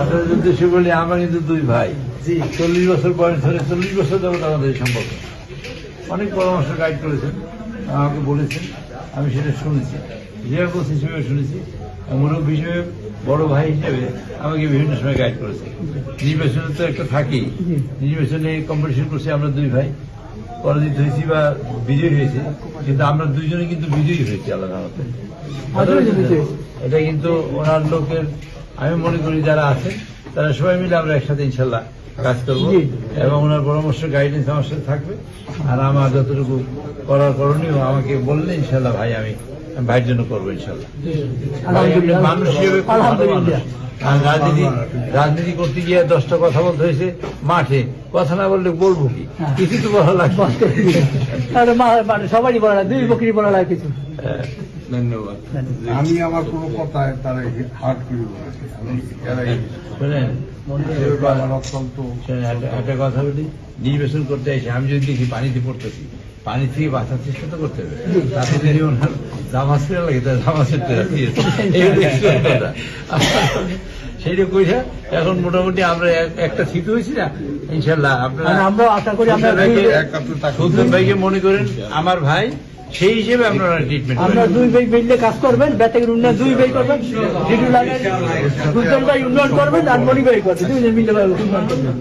আপনার উদ্দেশ্যে বলি আমরা কিন্তু দুই ভাই। চল্লিশ বছর বয়স ধরে চল্লিশ বছর যাবত আমাদের এই সম্পর্ক। অনেক পরামর্শ গাইড করেছেন আমাকে বলেছেন আমি সেটা শুনেছি। বলছি সেভাবে শুনেছি মুরব্বী হিসেবে বড় ভাই হিসেবে আমাকে বিভিন্ন সময় গাইড করেছে নির্বাচনে তো একটা থাকি নির্বাচনে কম্পিটিশন করছি আমরা দুই ভাই। পরাজিত হয়েছি বা বিজয়ী হয়েছে কিন্তু আমরা দুইজনে কিন্তু বিজয়ী হয়েছি আলাদা মতে এটা কিন্তু ওনার লোকের আমি মনে করি যারা আছে তারা সবাই মিলে আমরা একসাথে ইনশাল্লাহ কাজ করব। এবং ওনার পরামর্শ গাইডেন্স আমার সাথে থাকবে। আর আমার যতটুকু করার করণীয় আমাকে বললে ইনশাল্লাহ ভাই আমি আমি ভাইয়ের জন্য করব ইনশাল্লাহ। মানুষ হিসেবে। আর রাজনীতি রাজনীতি করতে গিয়ে দশটা কথা বলতে হয়েছে মাঠে। কথা না বললে বলব কি? কিছু তো বলা লাগবে সবারই বলা লাগে, দুই বকরি বলা লাগে কিছু। হ্যাঁ, ধন্যবাদ। আমি আমার কোনো কথায় তারা হার্ট করি একটা কথা বলি। নির্বাচন করতে এসে আমি যদি দেখি পানিতে পড়তেছি পানি থেকে বাঁচার চেষ্টা তো করতে হবে। তাতে যদি ওনার জামা ছেড়ে লাগে জামা ছেড়তে সেইটা কইরা এখন মোটামুটি আমরা একটা থিত হয়েছি না ইনশাল্লাহ আপনারা আশা করি ভাইকে- ভাইকে মনে করেন আমার ভাই সেই হিসেবে আপনারা ট্রিটমেন্ট আমরা দুই ভাই মিললে কাজ করবেন বেতাগের উন্নয়ন দুই ভাই করবেন ডিটু লাগে ভাই উন্নয়ন করবেন আর মনি ভাই করবেন দুইজন মিলে ভাই উন্নয়ন করবেন।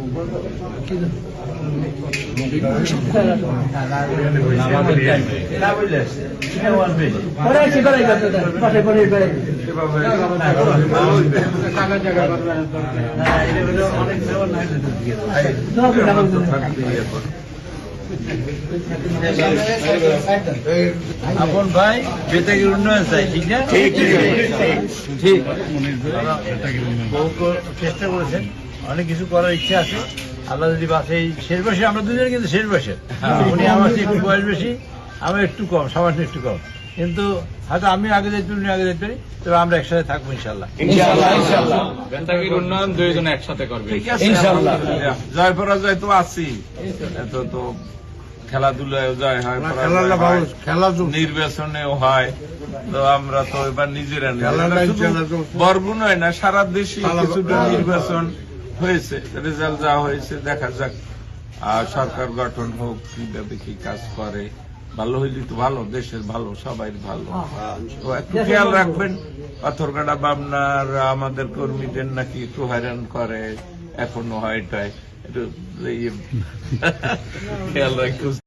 আপন ভাই বেতাগের উন্নয়ন চাই ঠিক না? ঠিক ঠিক চেষ্টা করেছেন। অনেক কিছু করার ইচ্ছা আছে। আল্লাহ যদি বাসে এই শেষ বয়সে আমরা দুজনে কিন্তু শেষ বয়সে। উনি আমার একটু বয়স বেশি আমার একটু কম সামান্য একটু কম। কিন্তু হয়তো আমি আগে যেতে উনি আগে যেতে পারি তবে আমরা একসাথে থাকব ইনশাল্লাহ উন্নয়ন দুইজনে একসাথে করবে। জয় পরাজয় তো আছি এত তো খেলাধুলায় জয় হয় নির্বাচনেও হয়। তো আমরা তো এবার নিজেরা না। খেলাটা শুধু খেলা তো- নয় না সারা দেশে কিছুটা নির্বাচন হয়েছে রেজাল্ট যা হয়েছে দেখা যাক। সরকার গঠন হোক কীভাবে কি কাজ করে ভালো হইলে তো ভালো দেশের ভালো সবাই ভালো। তো একটু খেয়াল রাখবেন পাথরঘাটা বামনার আমাদের কর্মীদের নাকি একটু হয়রান করে এখনও হয় এটাই। একটু খেয়াল রাখতে